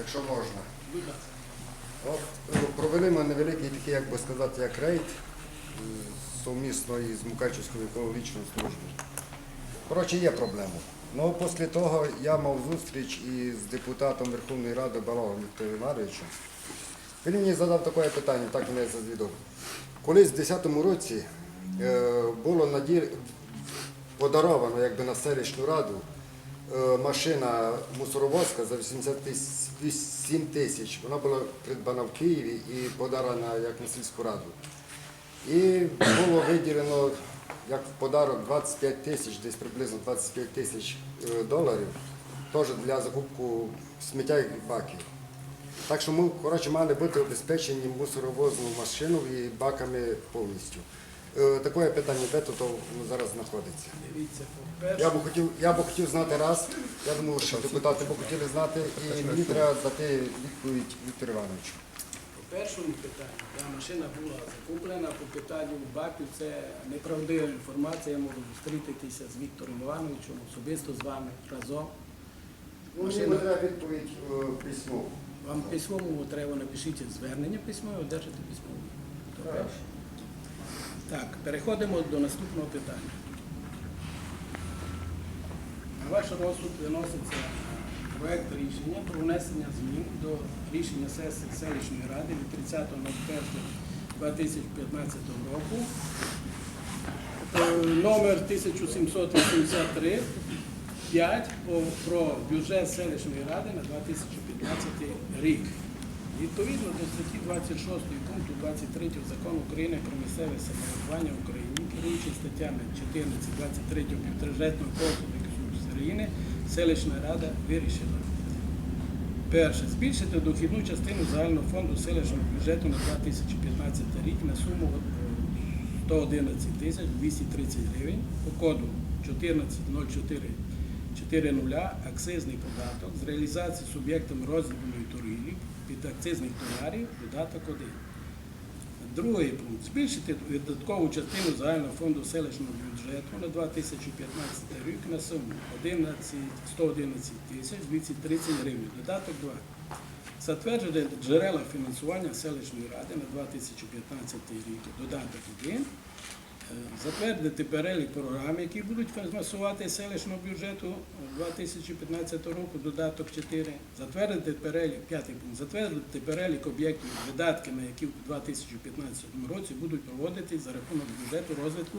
якщо можна. Е, провели ми невеликий такий, як би сказати, як рейд е, сумісно із Мукачівською екологічною службою. Коротше, є проблема. Ну, після того я мав зустріч із депутатом Верховної Ради Балогом Віктором Івановичем. Він мені задав таке питання, так мене зазвідав. Колись в 2010 році е, було наді... подаровано якби, на селищну раду машина мусоровозка за 87 тисяч. Вона була придбана в Києві і подарена як на сільську раду. І було виділено як в подарок 25 тисяч, десь приблизно 25 тисяч е, доларів, теж для закупку сміття і баків. Так що ми коротше, мали бути обезпечені мусоровозною машиною і баками повністю. Е, Таке питання, де тут воно зараз знаходиться. Я б хотів, я б хотів знати раз, я думаю, що депутати б хотіли знати, і мені треба дати відповідь Віктору Івановичу. по першому питанню, та машина була закуплена, по питанню баків це неправдива інформація, я можу зустрітися з Віктором Івановичем, особисто з вами разом. Ну, Машина. треба відповідь е. Вам письмовому треба напишіть звернення письмове, одержите письмове. Так, переходимо до наступного питання. На ваш розсуд виноситься проект рішення про внесення змін до рішення сесії селищної ради від 30.01.2015 року. Е, Номер 1783 5 про бюджет селищної ради на 2015 рік. Відповідно до статті 26 пункту 23 закону України про місцеве самоврядування в Україні, керуючи статтями 14, 23 бюджетного кодексу України, селищна рада вирішила. Перше. Збільшити дохідну частину загального фонду селищного бюджету на 2015 рік на суму е, 111 тисяч 230 гривень по коду 1404 40 акцизний податок з реалізації суб'єктами роздільної торгівлі під акцизних товарів додаток 1. Другий пункт. Збільшити видаткову частину загального фонду селищного бюджету на 2015 рік на суму 11, 111 тисяч 230 гривень. Додаток 2. Затверджувати джерела фінансування селищної ради на 2015 рік. Додаток 1. Затвердити перелік програм, які будуть фінансувати селищного бюджету 2015 року, додаток 4. Затвердити перелік, п'ятий пункт, затвердити перелік об'єктів, видатки на які в 2015 році будуть проводитись за рахунок бюджету розвитку